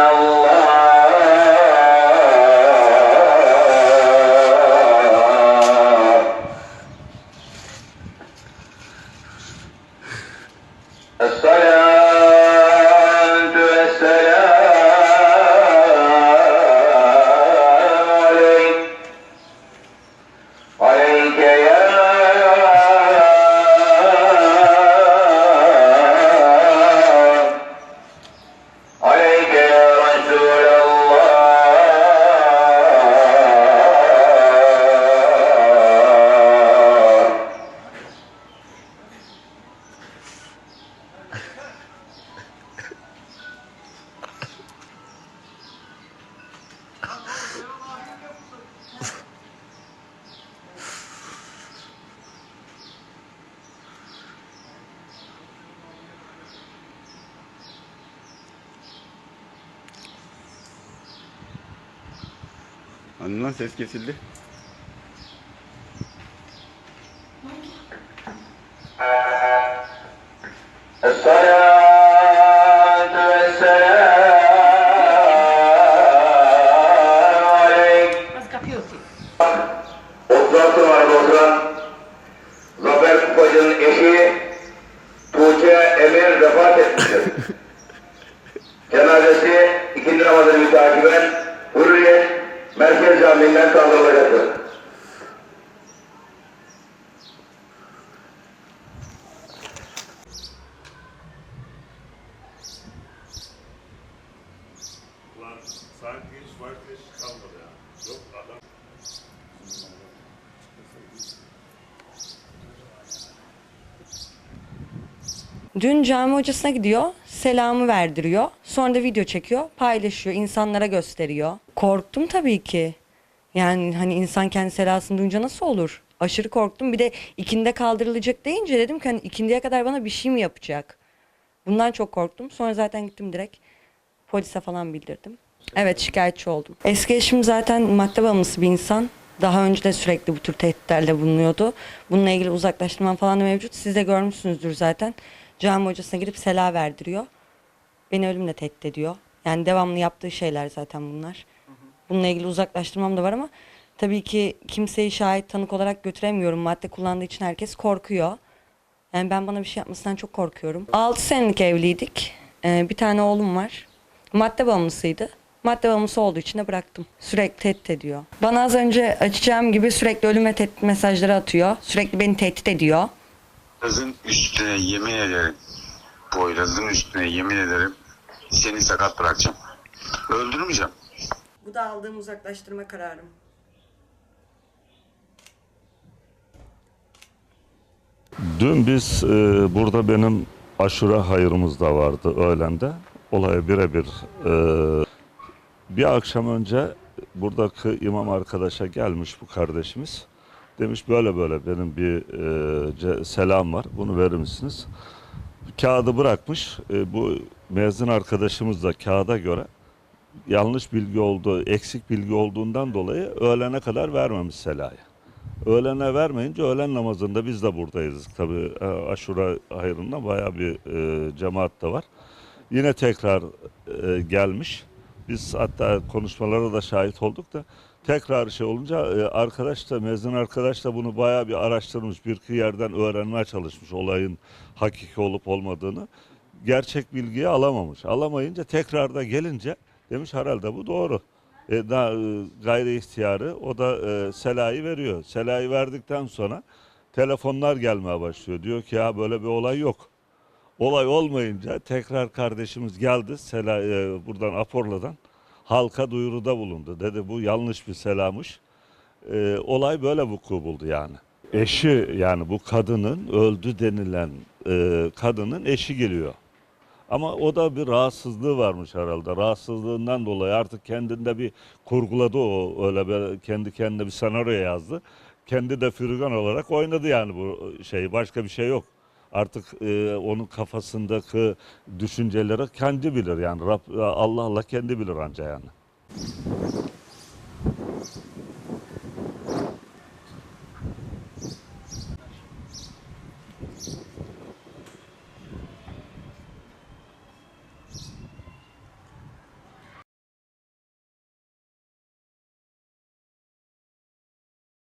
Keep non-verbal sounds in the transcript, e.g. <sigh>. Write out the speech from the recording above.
الله Anından ses kesildi. Oturası vardı oturan Zafer Kupacı'nın eşi Tuğçe Emir vefat etmiştir. <laughs> Cenazesi ikinci Ramazan'ı takiben Merkez Camii'nden kaldırılacaktır. Ulan sanki hiç farklı iş kalmadı ya. Yok adam Dün cami hocasına gidiyor, selamı verdiriyor. Sonra da video çekiyor, paylaşıyor, insanlara gösteriyor. Korktum tabii ki. Yani hani insan kendi selasını duyunca nasıl olur? Aşırı korktum. Bir de ikinde kaldırılacak deyince dedim ki hani ikindiye kadar bana bir şey mi yapacak? Bundan çok korktum. Sonra zaten gittim direkt polise falan bildirdim. Evet şikayetçi oldum. Eski eşim zaten madde bağımlısı bir insan. Daha önce de sürekli bu tür tehditlerle bulunuyordu. Bununla ilgili uzaklaştırmam falan da mevcut. Siz de görmüşsünüzdür zaten. Cami hocasına gidip sela verdiriyor. Beni ölümle tehdit ediyor. Yani devamlı yaptığı şeyler zaten bunlar. Bununla ilgili uzaklaştırmam da var ama tabii ki kimseyi şahit tanık olarak götüremiyorum. Madde kullandığı için herkes korkuyor. Yani ben bana bir şey yapmasından çok korkuyorum. 6 senelik evliydik. Ee, bir tane oğlum var. Madde bağımlısıydı. Madde bağımlısı olduğu için de bıraktım. Sürekli tehdit ediyor. Bana az önce açacağım gibi sürekli ölüm ve tehdit mesajları atıyor. Sürekli beni tehdit ediyor. Poyraz'ın üstüne yemin ederim. Poyraz'ın üstüne yemin ederim. Seni sakat bırakacağım. Öldürmeyeceğim. Bu da aldığım uzaklaştırma kararım. Dün biz e, burada benim aşure hayırımız da vardı öğlende. Olaya birebir e, bir akşam önce buradaki imam arkadaşa gelmiş bu kardeşimiz. Demiş böyle böyle benim bir e, selam var bunu verir misiniz? Kağıdı bırakmış. E, bu mezun arkadaşımız da kağıda göre yanlış bilgi olduğu, eksik bilgi olduğundan dolayı öğlene kadar vermemiş selayı. Öğlene vermeyince öğlen namazında biz de buradayız. Tabii e, aşura hayrında bayağı bir e, cemaat de var. Yine tekrar e, gelmiş. Biz hatta konuşmalara da şahit olduk da tekrar şey olunca e, arkadaş da mezun arkadaş da bunu bayağı bir araştırmış. Bir iki yerden öğrenmeye çalışmış olayın hakiki olup olmadığını. Gerçek bilgiyi alamamış. Alamayınca tekrar da gelince demiş herhalde bu doğru. E, da, e, gayri ihtiyarı o da e, selayı veriyor. Selayı verdikten sonra telefonlar gelmeye başlıyor. Diyor ki ya böyle bir olay yok. Olay olmayınca tekrar kardeşimiz geldi Sela, e, buradan Aporla'dan halka duyuruda bulundu. Dedi bu yanlış bir selammış. E, olay böyle vuku buldu yani. Eşi yani bu kadının öldü denilen e, kadının eşi geliyor. Ama o da bir rahatsızlığı varmış herhalde. Rahatsızlığından dolayı artık kendinde bir kurguladı o öyle bir kendi kendine bir senaryo yazdı. Kendi de Firgan olarak oynadı yani bu şey başka bir şey yok. Artık e, onun kafasındaki düşünceleri kendi bilir yani Rab, Allah Allah kendi bilir anca yani.